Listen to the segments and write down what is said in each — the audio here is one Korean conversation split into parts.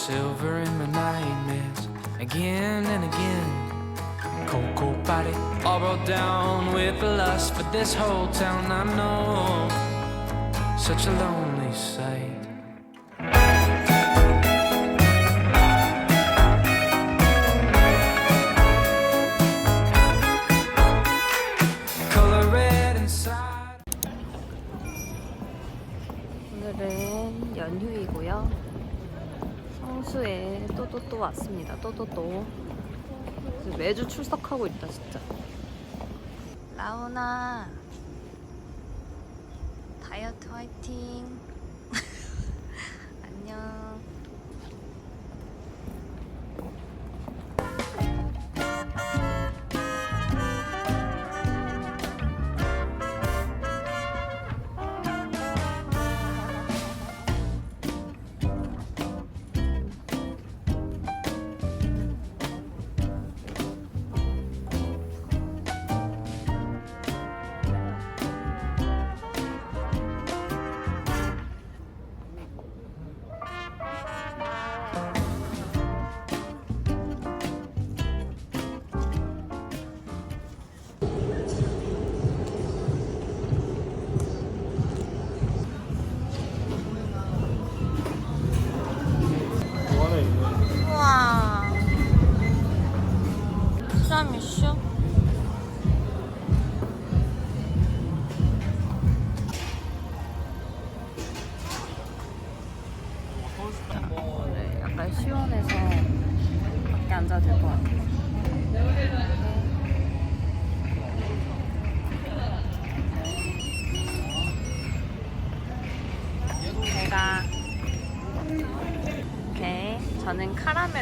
silver in my nightmares again and again. Cold, cold body, all brought down with the lust for this whole town. I know, such a lonely sight. Color red inside. 오늘은 연휴이고요. 성수에 또또또 왔습니다. 또또또. 매주 출석하고 있다 진짜. 라온아 다이어트 화이팅.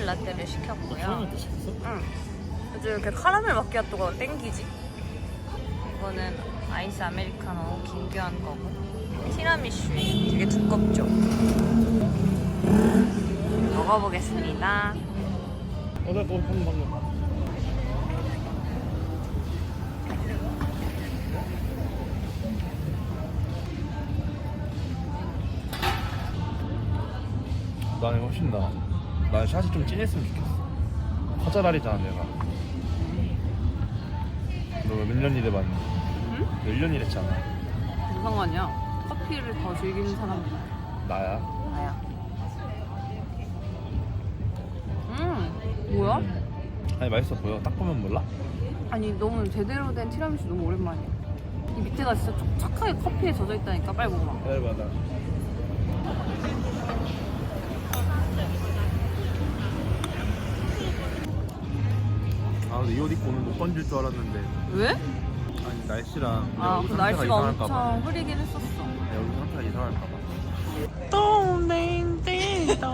라떼를 시켰고요. 응. 요즘 이렇게 카라멜 마키아토가 땡기지? 이거는 아이스 아메리카노 김교한 거고 티라미슈 되게 두껍죠? 먹어보겠습니다. 어제 또 한번 방금 나는 훨씬 나. 난 샷이 좀 진했으면 좋겠어. 화자랄이잖아 내가. 너 몇 년 일해 봤니? 응? 몇 년 일했잖아. 무슨 상관이야? 커피를 더 즐기는 사람 나야. 나야. 음, 뭐야? 아니 맛있어 보여. 딱 보면 몰라? 아니 너무 제대로 된 티라미수 너무 오랜만이야. 이 밑에가 진짜 촉촉하게 커피에 젖어 있다니까 빨리 먹어봐. 기다려봐 나. 아 근데 이 옷 입고 오늘 못 건질 줄 알았는데 왜? 아니 날씨랑 아, 얼굴 그 상태가 날씨가 이상할까 봐. 엄청 흐리긴 했었어. 내 얼굴 상태가 이상할까 봐. 밤이다.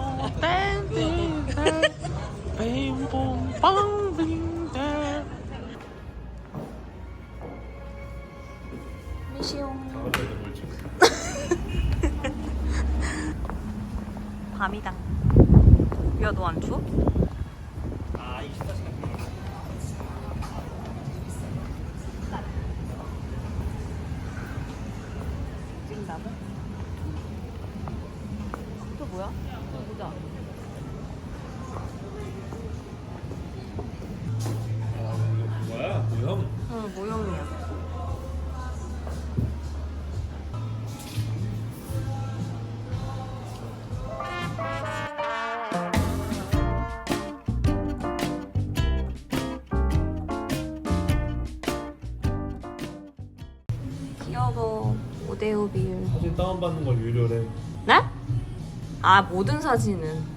다운받는 걸 유료래. 네? 아, 모든 사진은.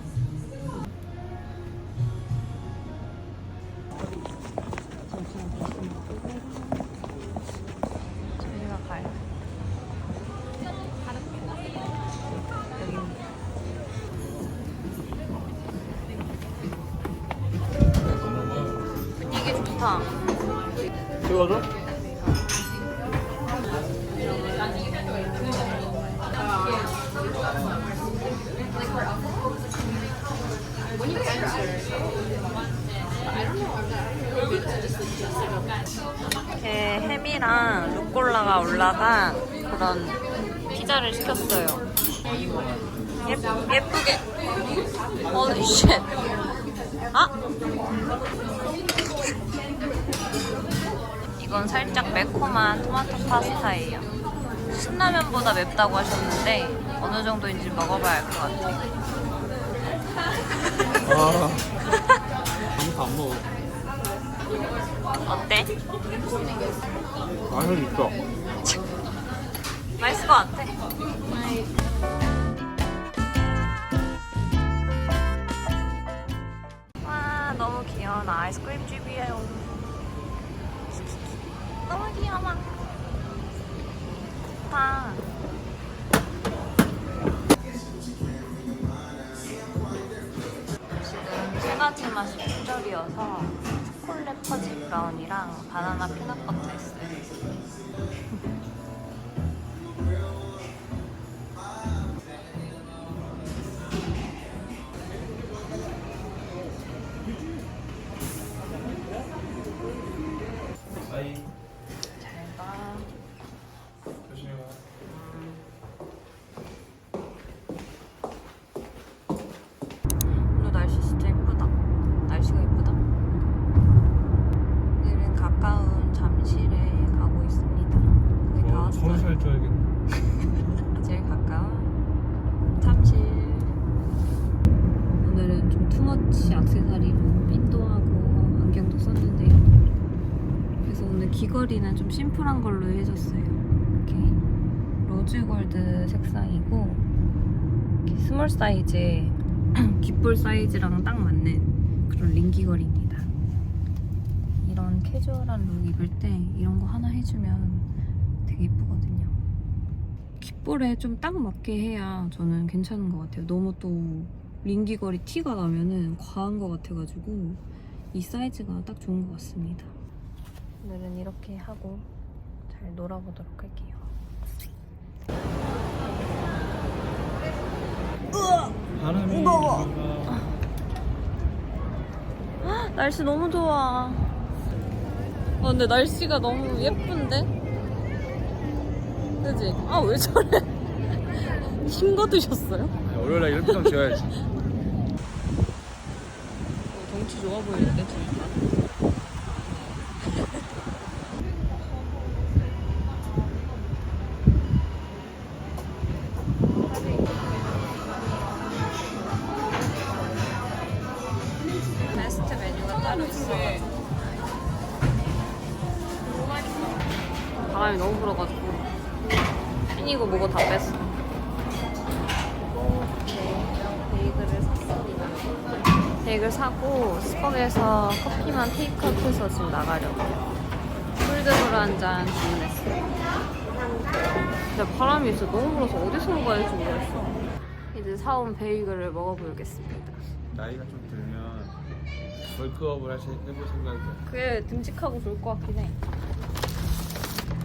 루꼴라가 올라간 그런 피자를 시켰어요. 예, 예쁘게. Holy shit. 아? 이건 살짝 매콤한 토마토 파스타예요. 신라면보다 맵다고 하셨는데 어느 정도인지 먹어봐야 알 것 같아요. 아 아무도 안 먹어 어때? 맛은 있어 맛있을 것 같아. 와 너무 귀여운 아이스크림 집이에요. 너무 귀여워. 좋다. 로즈 골드 색상이고 스몰 사이즈의 귓볼 사이즈랑 딱 맞는 그런 링 귀걸이입니다. 이런 캐주얼한 룩 입을 때 이런 거 하나 해주면 되게 이쁘거든요. 귓볼에 좀 딱 맞게 해야 저는 괜찮은 것 같아요. 너무 또 링귀걸이 티가 나면은 과한 것 같아가지고 이 사이즈가 딱 좋은 것 같습니다. 오늘은 이렇게 하고 잘 놀아보도록 할게요. 바람이 무거워. 불어가. 날씨 너무 좋아. 아, 근데 날씨가 너무 예쁜데? 그지? 아, 왜 저래? 힘거 드셨어요? 월요일에 이런 표정 지어야지 덩치 좋아 보이는데, 둘 콜드브루 한잔 주문했어요. 근데 바람이 있어 너무 불어서 어디서 먹어야 할지 모르겠어. 이제 사온 베이글을 먹어보겠습니다. 나이가 좀 들면 벌크업을 하시, 해볼 생각이 그게 듬직하고 좋을 것 같긴 해.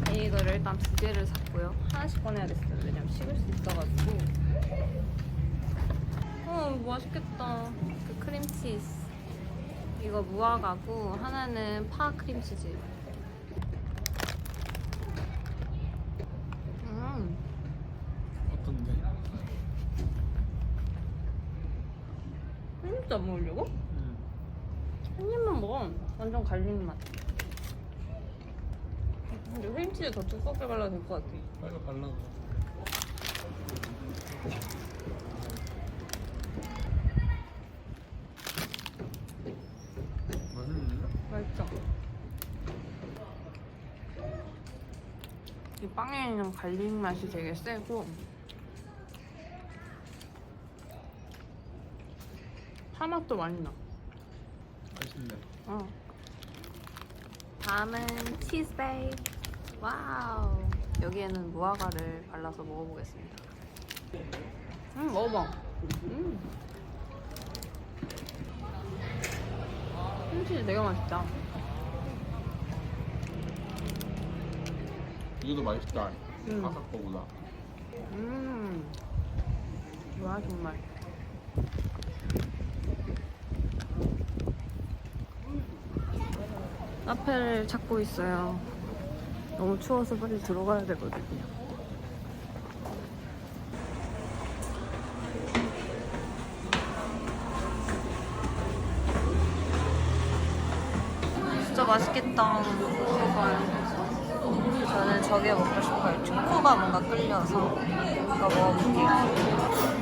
베이글을 일단 두 개를 샀고요. 하나씩 꺼내야겠어요. 왜냐면 식을 수 있어가지고. 어, 맛있겠다. 그 크림치즈. 이거 무화과고 하나는 파 크림치즈. 음, 어떤데? 크림치즈 안 먹으려고? 응. 한 입만 먹어. 완전 갈린 맛. 근데 크림치즈 더 두껍게 발라도 될 것 같아. 빨리 발라고 맛있는데? 맛있죠? 이 빵에 있는 갈릭 맛이 되게 세고 파 맛도 많이 나. 맛있네 어. 다음은 치즈베이크. 와우. 여기에는 무화과를 발라서 먹어보겠습니다. 음, 먹어봐. 음. 크림치즈 되게 맛있다. 이거 도 맛있다 응. 바삭 거보다 음. 뭐야 정말. 카페를 찾고 있어요. 너무 추워서 빨리 들어가야 되거든요. 진짜 맛있겠다. 저는 저게 먹고 싶어요. 초코가 뭔가 끌려서 이거 먹어볼게요.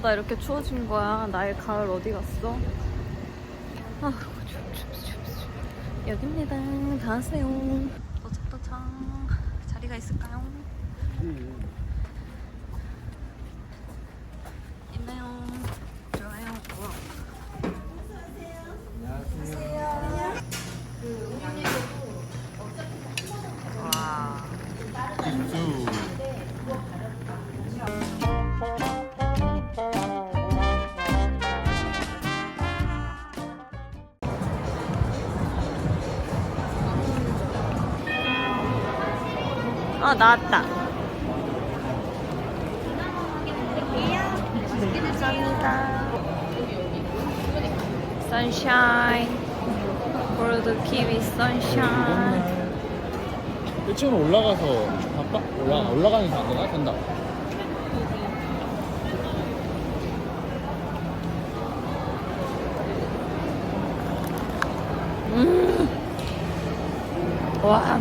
어쩌다 이렇게 추워진 거야? 나의 가을 어디 갔어? 아, 춥, 춥, 춥, 춥. 여기입니다. 다 왔어요. 도착, 도착. 자리가 있을까요? 있 어, 나왔다. 감사합니다. 선샤인. 보르드 키위 선샤인. 1층으로 올라가서 갈까? 올라, 올라가는 거 되나? 된다. 와.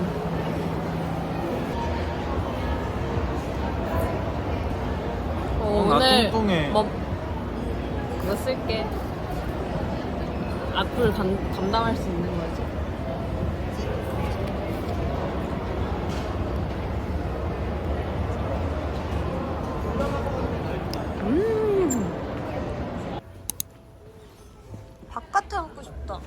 어, 나 오늘 뚱뚱해. 뭐 그거 쓸게. 악플 감, 감당할 수 있는 거지. 음. 바깥에 앉고 싶다.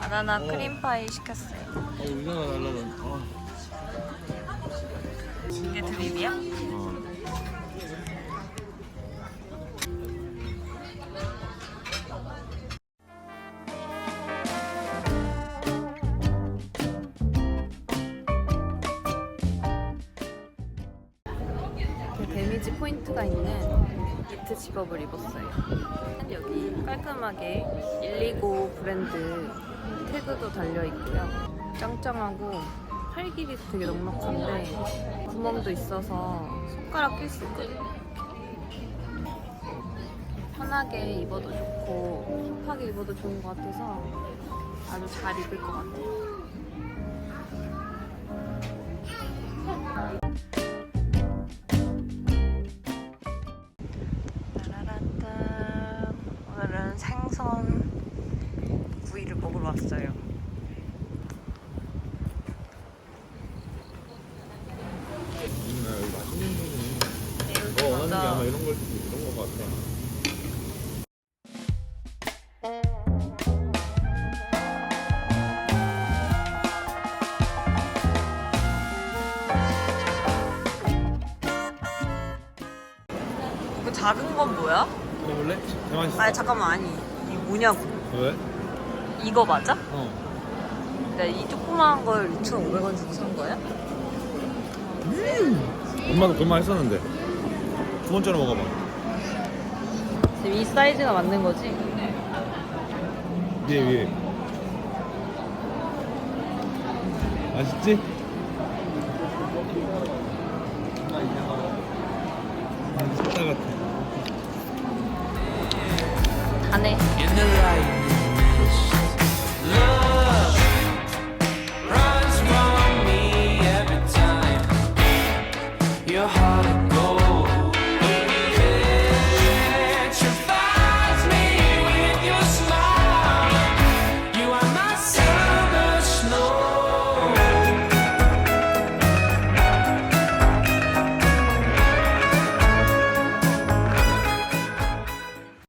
바나나 크림파이 시켰어요. 어, 울려나 날라는. 어. 이게 드립이야? 어. 니트 집업을 입었어요. 여기 깔끔하게 129 브랜드 태그도 달려 있고요. 짱짱하고 팔 길이 되게 넉넉한데 구멍도 있어서 손가락 낄 수 있거든요. 편하게 입어도 좋고 힙하게 입어도 좋은 것 같아서 아주 잘 입을 것 같아요. 먹으러 왔어요. 너 원하는 게 아마 이런 걸 수도 이런 거 같아. 그 작은 건 뭐야? 개 맛있어. 아니 잠깐만 아니 이게 뭐냐고 왜? 이거 맞아? 어. 내가 이 조그마한 걸 6,500원 주고 산 거야? 음! 엄마도 그만 했었는데. 두 번째로 먹어봐. 지금 이 사이즈가 맞는 거지? 위에 위에. 맛있지? 아, 식사 같아. 다네.